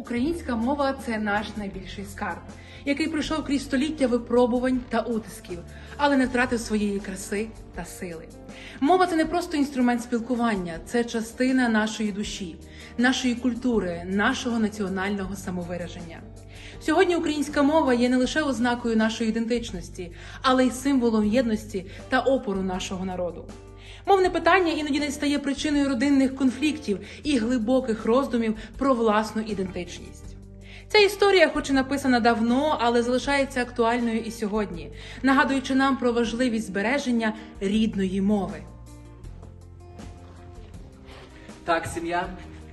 Українська мова це наш найбільший скарб, який пройшов крізь століття випробувань та утисків, але не втратив своєї краси та сили. Мова це не просто інструмент спілкування, це частина нашої душі, нашої культури, нашого національного самовираження. Сьогодні українська мова є не лише ознакою нашої ідентичності, але й символом єдності та опору нашого народу. Мовне питання іноді не стає причиною родинних конфліктів і глибоких роздумів про власну ідентичність. Ця історія, хоч і написана давно, але залишається актуальною і сьогодні, нагадуючи нам про важливість збереження рідної мови. Так, сім'я,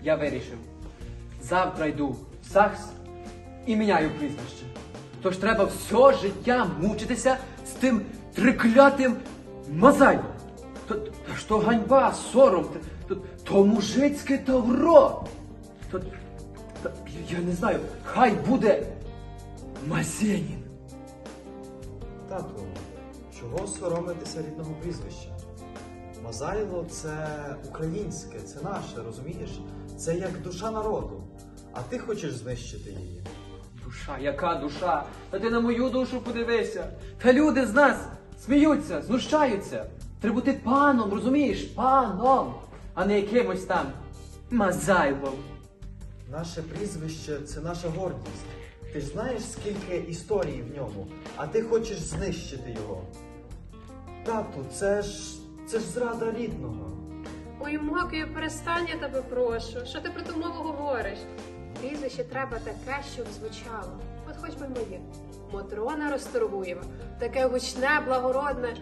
я вирішив. Завтра йду в ЗАГС і міняю прізвище. Тож треба все життя мучитися з тим триклятим Мазайом. То, то ганьба, сором, то, то, то мужицьке тавро. То, то, я не знаю, хай буде Мазенін. Тату, чого соромитися рідного прізвища? Мазайло це українське, це наше, розумієш? Це як душа народу. А ти хочеш знищити її. Душа, яка душа? Та ти на мою душу подивися. Та люди з нас сміються, знущаються. Треба бути паном, розумієш? Паном, а не якимось там Мазайлом. Наше прізвище це наша гордість. Ти ж знаєш, скільки історій в ньому, а ти хочеш знищити його. Тату, це ж це ж зрада рідного. Ой, Мокію, перестань, я тебе прошу. Що ти про ту мову говориш? Прізвище треба таке, щоб звучало. От хоч би моє. Мотрона Росторгуєва. Таке гучне, благородне.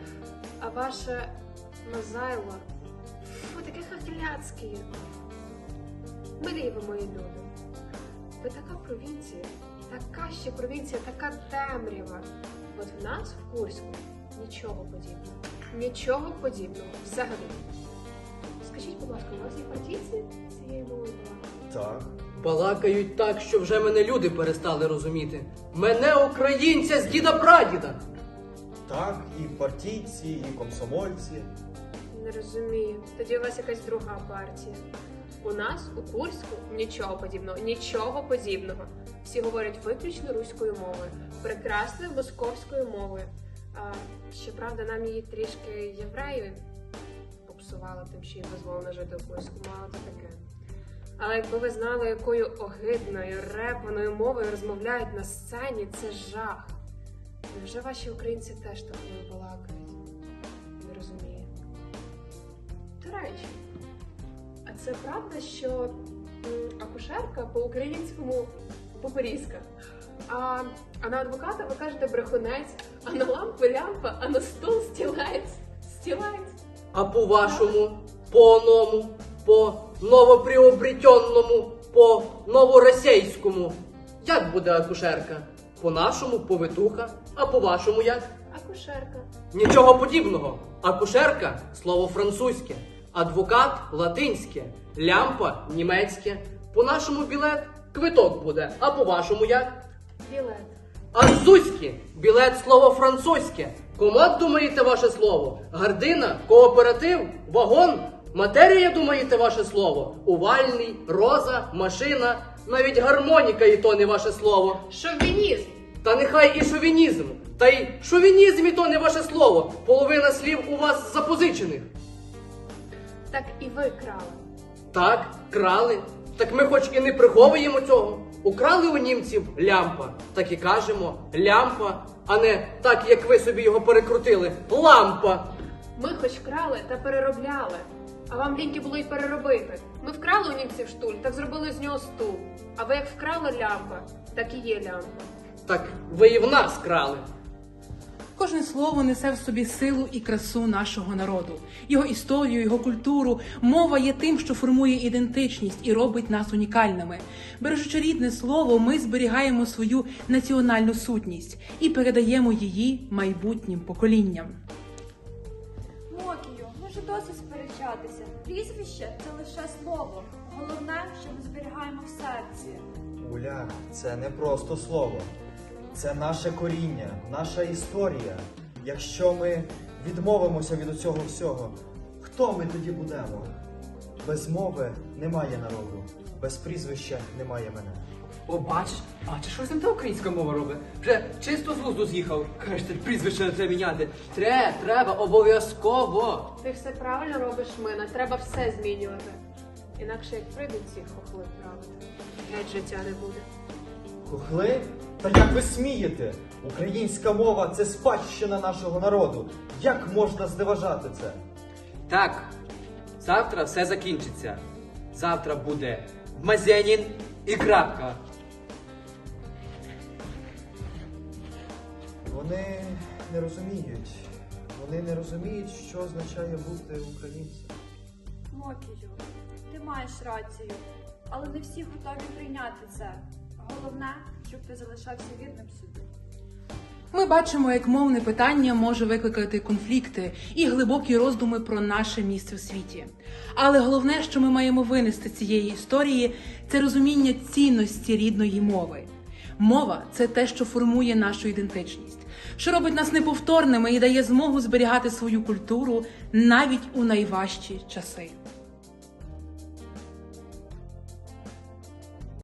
А ваше Мазайло. Фу, таке хахляцьке. Милі ви, мої люди. Ви така провінція, така ще провінція, така темрява. От в нас в Курську нічого подібного. Нічого подібного взагалі. Скажіть, будь ласка, у вас є партійці цієї мови? Так. Балакають так, що вже мене люди перестали розуміти. Мене українця з діда прадіда. Так, і партійці, і комсомольці. Не розумію. Тоді у вас якась друга партія. У нас у Курську нічого подібного, нічого подібного. Всі говорять виключно руською мовою, прекрасною московською мовою. А щоправда, нам її трішки євреї попсували тим, що їм дозволено жити у Курську, мало то таке. Але якби ви знали, якою огидною, репаною мовою розмовляють на сцені, це жах. Невже ваші українці теж такою балакають? Не розумію. До речі, а це правда, що акушерка по-українському поперізка? А, а на адвоката ви кажете брехунець, а на лампу лямпа, а на стул стілець. Стілець. А по-вашому, по-оному, по новоприобретенному, по новоросійському. Як буде акушерка? По-нашому повитуха, а по-вашому як? Акушерка. Нічого подібного. Акушерка слово французьке, адвокат латинське, лямпа німецьке. По-нашому білет квиток буде, а по-вашому як? Білет. А білет слово французьке. Комод, думаєте, ваше слово? Гардина, кооператив, вагон. Матерія, думаєте, ваше слово? Увальний, роза, машина, навіть гармоніка і то не ваше слово. Шовінізм. Та нехай і шовінізм. Та й шовінізм і то не ваше слово. Половина слів у вас запозичених. Так і ви крали. Так, крали. Так ми хоч і не приховуємо цього. Украли у німців лямпа, так і кажемо лямпа, а не так, як ви собі його перекрутили. Лампа. Ми хоч крали та переробляли. А вам ліньки було й переробити. Ми вкрали у німців штуль, так зробили з нього стул. А ви як вкрали лямпа, так і є лямпа. Так ви і в нас крали. Кожне слово несе в собі силу і красу нашого народу, його історію, його культуру. Мова є тим, що формує ідентичність і робить нас унікальними. Бережучи рідне слово, ми зберігаємо свою національну сутність і передаємо її майбутнім поколінням. Мокію, може досить сперечатися. Прізвище це лише слово. Головне, що ми зберігаємо в серці. Уля, це не просто слово. Це наше коріння, наша історія. Якщо ми відмовимося від цього всього, хто ми тоді будемо? Без мови немає народу, без прізвища немає мене. О, бачиш, бачиш, що з ним та українська мова робить? Вже чисто з глузду з'їхав. Кажете, прізвище не треба міняти. Тре, треба, обов'язково. Ти все правильно робиш, Мина. Треба все змінювати. Інакше як прийдуть ці хохли правити, геть життя не буде. Хохли? Та як ви смієте? Українська мова це спадщина нашого народу. Як можна зневажати це? Так, завтра все закінчиться. Завтра буде Мазенін і крапка. Вони не розуміють. Вони не розуміють, що означає бути українцем. Мокію, ти маєш рацію, але не всі готові прийняти це. Головне, щоб ти залишався вірним собі. Ми бачимо, як мовне питання може викликати конфлікти і глибокі роздуми про наше місце в світі. Але головне, що ми маємо винести з цієї історії, це розуміння цінності рідної мови. Мова це те, що формує нашу ідентичність, що робить нас неповторними і дає змогу зберігати свою культуру навіть у найважчі часи.